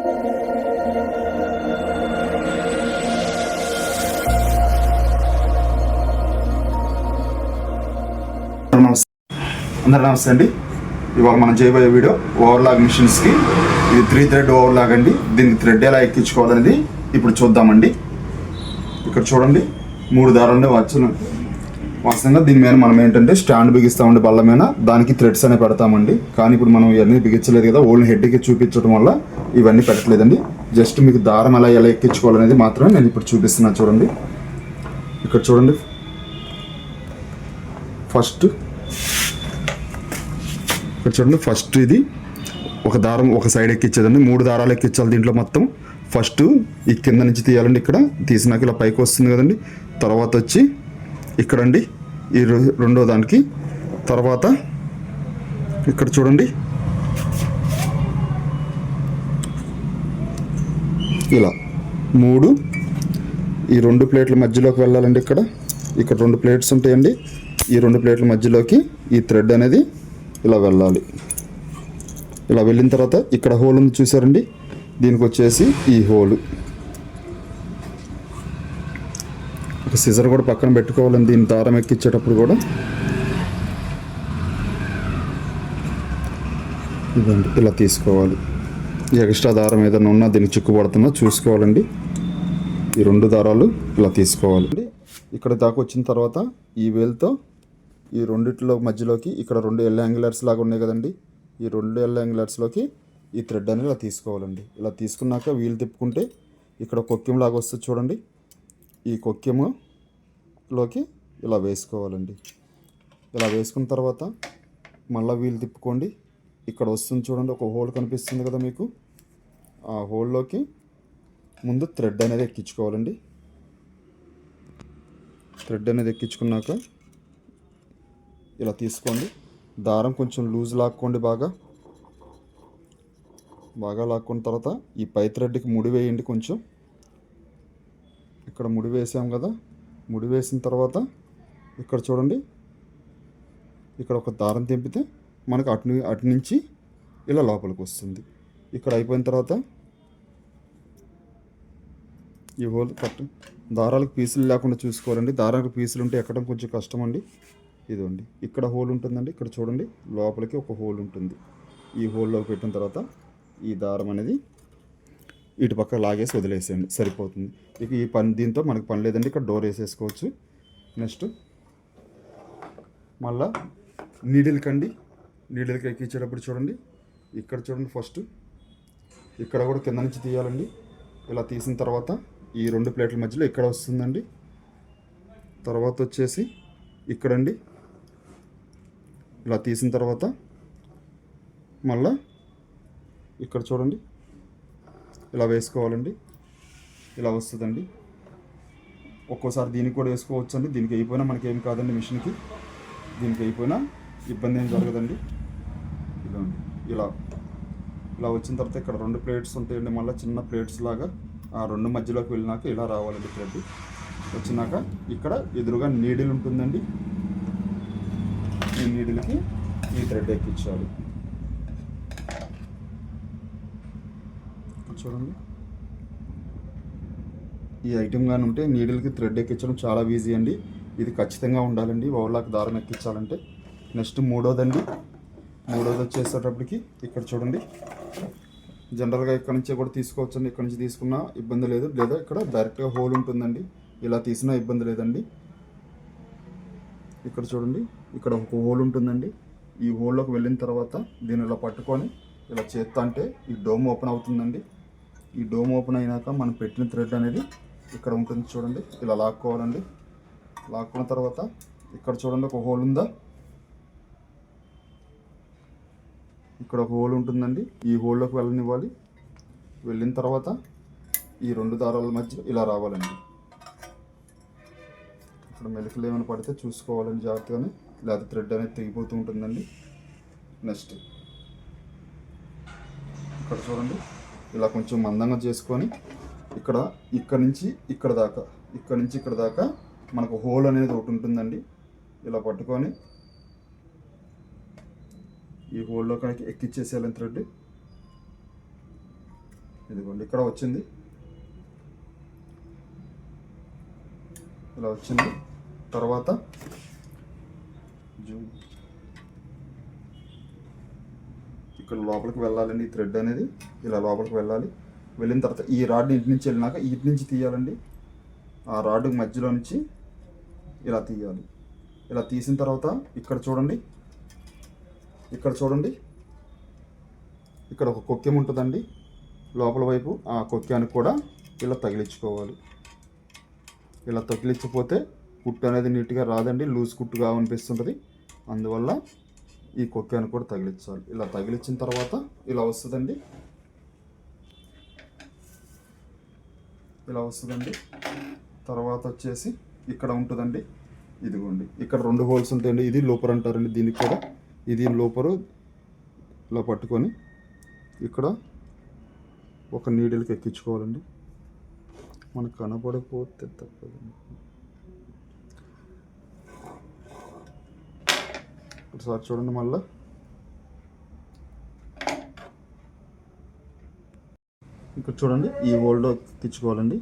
నమస్తే అందరు నమస్తే అండి. ఇవాళ మనం చేయబోయే వీడియో ఓవర్లాగ్ మిషన్స్కి. ఇది త్రీ థ్రెడ్ ఓవర్లాగ్ అండి. దీనికి థ్రెడ్ ఎలా ఎక్కించుకోవాలనేది ఇప్పుడు చూద్దామండి. ఇక్కడ చూడండి మూడు దారాలు వచ్చిన వాస్తవంగా దీని మీద మనం ఏంటంటే స్టాండ్ బిగిస్తామండి బల్ల మీద దానికి థ్రెడ్స్ అనేవి పెడతామండి. కానీ ఇప్పుడు మనం ఇవన్నీ బిగించలేదు కదా ఓల్డ్ హెడ్కి చూపించడం వల్ల ఇవన్నీ పెట్టలేదండి. జస్ట్ మీకు దారం ఎలా ఎలా ఎక్కించుకోవాలనేది మాత్రమే నేను ఇప్పుడు చూపిస్తున్నాను చూడండి. ఇక్కడ చూడండి. ఫస్ట్ ఇక్కడ చూడండి ఫస్ట్ ఇది ఒక దారం ఒక సైడ్ ఎక్కించేదండి మూడు దారాలు ఎక్కించాలి దీంట్లో మొత్తం. ఫస్ట్ ఈ కింద నుంచి తీయాలండి ఇక్కడ. తీసినాక ఇలా పైకి వస్తుంది కదండి. తర్వాత వచ్చి ఇక్కడండి. ఈ రెండో దానికి. తర్వాత ఇక్కడ చూడండి. ఇలా మూడు. ఈ రెండు ప్లేట్ల మధ్యలోకి వెళ్ళాలండి ఇక్కడ. ఇక్కడ రెండు ప్లేట్స్ ఉంటాయండి. ఈ రెండు ప్లేట్ల మధ్యలోకి ఈ థ్రెడ్ అనేది ఇలా వెళ్ళాలి. ఇలా వెళ్ళిన తర్వాత ఇక్కడ హోల్ ఉంది చూసారండి. దీనికి వచ్చేసి ఈ హోలు. ఒక సిజర్ కూడా పక్కన పెట్టుకోవాలని దీని దారం ఎక్కిచ్చేటప్పుడు కూడా. ఇదండి ఇలా తీసుకోవాలి. ఎక్స్ట్రా దారం ఏదైనా ఉన్నా దీనికి చిక్కుపడుతున్నా చూసుకోవాలండి. ఈ రెండు దారాలు ఇలా తీసుకోవాలి. ఇక్కడ దాకా వచ్చిన తర్వాత ఈ వేల్తో ఈ రెండిట్లో మధ్యలోకి ఇక్కడ రెండు ఎల్ యాంగులర్స్ లాగా ఉన్నాయి కదండి. ఈ రెండు ఎల్ యాంగులర్స్లోకి ఈ థ్రెడ్ అనేది ఇలా తీసుకోవాలండి. ఇలా తీసుకున్నాక వీలు తిప్పుకుంటే ఇక్కడ కొక్కెం లాగా వస్తుంది చూడండి. ఈ కొక్కెములోకి ఇలా వేసుకోవాలండి. ఇలా వేసుకున్న తర్వాత మళ్ళీ వీలు తిప్పుకోండి. ఇక్కడ వస్తుంది చూడండి ఒక హోల్ కనిపిస్తుంది కదా మీకు. ఆ హోల్లోకి ముందు థ్రెడ్ అనేది ఎక్కించుకోవాలండి. థ్రెడ్ అనేది ఎక్కించుకున్నాక ఇలా తీసుకోండి. దారం కొంచెం లూజ్ లాక్కోండి బాగా. బాగా లాక్కున్న తర్వాత ఈ పై థ్రెడ్కి ముడి వేయండి కొంచెం. ఇక్కడ ముడి వేసాం కదా. ముడి వేసిన తర్వాత ఇక్కడ చూడండి. ఇక్కడ ఒక దారం తెంపితే మనకు అటు అటు నుంచి ఇలా లోపలికి వస్తుంది. ఇక్కడ అయిపోయిన తర్వాత ఈ హోల్ కట్ దారాలకు పీసులు లేకుండా చూసుకోవాలండి. దారాలకు పీసులు ఉంటే ఎక్కడం కొంచెం కష్టం అండి ఇదండి ఇక్కడ హోల్ ఉంటుందండి. ఇక్కడ చూడండి. లోపలికి ఒక హోల్ ఉంటుంది. ఈ హోల్లోకి పెట్టిన తర్వాత ఈ దారం అనేది ఇటు పక్క లాగేసి వదిలేసేయండి. సరిపోతుంది. ఇక ఈ పని దీంతో మనకు పని లేదండి. ఇక్కడ డోర్ వేసేసుకోవచ్చు. నెక్స్ట్ మళ్ళా నీడిల్ కండి. నీడిల్కి ఎక్కించేటప్పుడు చూడండి. ఇక్కడ చూడండి ఫస్ట్. ఇక్కడ కూడా కింద నుంచి తీయాలండి. ఇలా తీసిన తర్వాత ఈ రెండు ప్లేట్ల మధ్యలో ఇక్కడ వస్తుందండి. తర్వాత వచ్చేసి ఇక్కడండి. ఇలా తీసిన తర్వాత మళ్ళా ఇక్కడ చూడండి. ఇలా వేసుకోవాలండి. ఇలా వస్తుందండి. ఒక్కోసారి దీనికి కూడా వేసుకోవచ్చు అండి దీనికి అయిపోయినా మనకేం కాదండి మిషన్కి. దీనికి అయిపోయినా ఇబ్బంది ఏం జరగదండి. ఇలా ఇలా. ఇలా వచ్చిన తర్వాత ఇక్కడ రెండు ప్లేట్స్ ఉంటాయండి మళ్ళీ చిన్న ప్లేట్స్ లాగా. ఆ రెండు మధ్యలోకి వెళ్ళినాక ఇలా రావాలండి థ్రెడ్. వచ్చినాక ఇక్కడ ఎదురుగా నీడిల్ ఉంటుందండి. ఈ నీడిల్కి ఈ థ్రెడ్ ఎక్కించాలి. చూడండి. ఈ ఐటెం కానీ ఉంటే నీడిల్కి థ్రెడ్ ఎక్కించడం చాలా ఈజీ అండి. ఇది ఖచ్చితంగా ఉండాలండి. ఓవర్లాక్ దారం ఎక్కించాలంటే. నెక్స్ట్ మూడోదండి. మూడోది వచ్చేసేటప్పటికి ఇక్కడ చూడండి. జనరల్గా ఇక్కడ నుంచే కూడా తీసుకోవచ్చండి. ఇక్కడ నుంచి తీసుకున్నా ఇబ్బంది లేదు. లేదా ఇక్కడ డైరెక్ట్గా హోల్ ఉంటుందండి. ఇలా తీసినా ఇబ్బంది లేదండి. ఇక్కడ చూడండి. ఇక్కడ ఒక హోల్ ఉంటుందండి. ఈ హోల్లోకి వెళ్ళిన తర్వాత దీన్ని ఇలా పట్టుకొని ఇలా చేత్తా అంటే ఈ డోమ్ ఓపెన్ అవుతుందండి. ఈ డోమ్ ఓపెన్ అయినాక మనం పెట్టిన థ్రెడ్ అనేది ఇక్కడ ఉంటుంది చూడండి. ఇలా లాక్కోవాలండి. లాక్కున్న తర్వాత ఇక్కడ చూడండి ఒక హోల్ ఉందా? ఇక్కడ ఒక హోల్ ఉంటుందండి. ఈ హోల్లోకి వెళ్ళనివ్వాలి. వెళ్ళిన తర్వాత ఈ రెండు దారాల మధ్య ఇలా రావాలండి. ఇక్కడ మెలికలు ఏమైనా పడితే చూసుకోవాలండి జాగ్రత్తగానే. లేదా థ్రెడ్ అనేది తెగిపోతూ ఉంటుందండి. నెక్స్ట్. ఇక్కడ చూడండి. ఇలా కొంచెం మందంగా చేసుకొని ఇక్కడ ఇక్కడ నుంచి ఇక్కడ దాకా ఇక్కడ నుంచి ఇక్కడ దాకా మనకు హోల్ అనేది ఒకటి ఉంటుందండి. ఇలా పట్టుకొని ఈ హోల్లో కనుక ఎక్కిచ్చేసేయాలి థ్రెడ్ ఇదిగోండి ఇక్కడ వచ్చింది. ఇలా వచ్చింది. తర్వాత జూమ్ ఇక్కడ లోపలికి వెళ్ళాలండి ఈ థ్రెడ్ అనేది. ఇలా లోపలికి వెళ్ళాలి. వెళ్ళిన తర్వాత ఈ రాడ్ని ఇటు నుంచి వెళ్ళినాక ఇటు నుంచి తీయాలండి. ఆ రాడ్ మధ్యలో నుంచి ఇలా తీయాలి. ఇలా తీసిన తర్వాత ఇక్కడ చూడండి. ఇక్కడ చూడండి. ఇక్కడ ఒక కొక్కెం ఉంటుందండి. లోపల వైపు ఆ కొక్కానికి కూడా ఇలా తగిలించుకోవాలి. ఇలా తగిలించకపోతే కుట్టు అనేది నీట్గా రాదండి. లూజ్ కుట్టుగా అనిపిస్తుంటుంది. అందువల్ల ఈ కొక్కాను కూడా తగిలించాలి. ఇలా తగిలించిన తర్వాత ఇలా వస్తుందండి. ఇలా వస్తుందండి. తర్వాత వచ్చేసి ఇక్కడ ఉంటుందండి. ఇదిగోండి. ఇక్కడ రెండు హోల్స్ ఉంటాయండి. ఇది లోపర్ అంటారండి దీనికి కూడా. ఇది లోపరు ఇలా పట్టుకొని ఇక్కడ ఒక నీడిల్కి ఎక్కించుకోవాలండి. మనకు కనపడకపోతే తప్పదండి. ఒకసారి చూడండి మళ్ళా. ఇక్కడ చూడండి ఈ ఓల్డ్ తెచ్చుకోవాలండి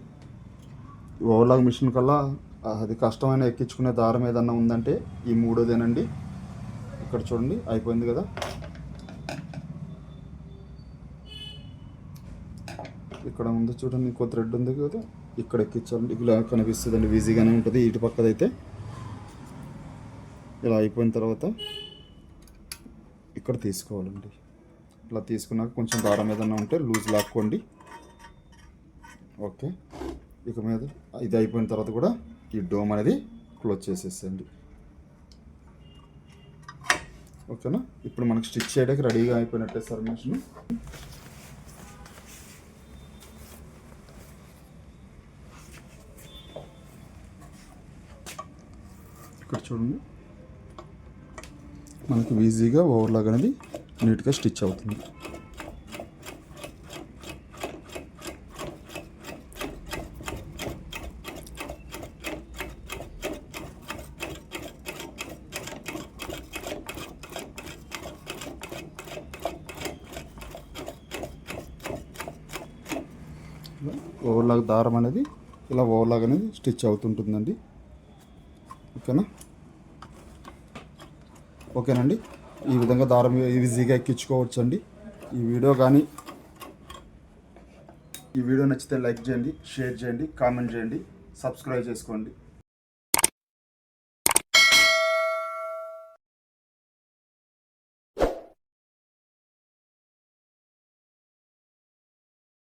ఓవర్లాగ్ మిషన్ కల్లా అది కష్టమైన ఎక్కించుకునే దారం ఏదన్నా ఉందంటే ఈ మూడోదేనండి. ఇక్కడ చూడండి అయిపోయింది కదా. ఇక్కడ ఉంది చూడండి ఇంకో థ్రెడ్ ఉంది కదా. ఇక్కడ ఎక్కించాలండి. ఇలా కనిపిస్తుందండి ఈజీగానే ఉంటుంది. ఇటు పక్కదైతే. ఇలా అయిపోయిన తర్వాత ఇక్కడ తీసుకోవాలండి. ఇట్లా తీసుకున్నాక కొంచెం దారం ఏదైనా ఉంటే లూజ్ లాక్కోండి. ఓకే. ఇక మీద ఇది అయిపోయిన తర్వాత కూడా ఈ డోమ్ అనేది క్లోజ్ చేసేసేయండి. ఓకేనా? ఇప్పుడు మనకు స్టిచ్ చేయడానికి రెడీగా అయిపోయినట్టే సార్ మిషన్. ఇక్కడ చూడండి. మనకు ఈజీగా ఓవర్లాగ్ అనేది నీట్గా స్టిచ్ అవుతుంది. ఓవర్లాగ్ దారం అనేది ఇలా ఓవర్లాగ్ అనేది స్టిచ్ అవుతుంటుందండి. ఓకేనా? ఓకేనండి? ఈ విధంగా దారం ఈజీగా ఎక్కించుకోవచ్చు అండి ఈ వీడియో కానీ ఈ వీడియో నచ్చితే లైక్ చేయండి షేర్ చేయండి కామెంట్ చేయండి సబ్స్క్రైబ్ చేసుకోండి.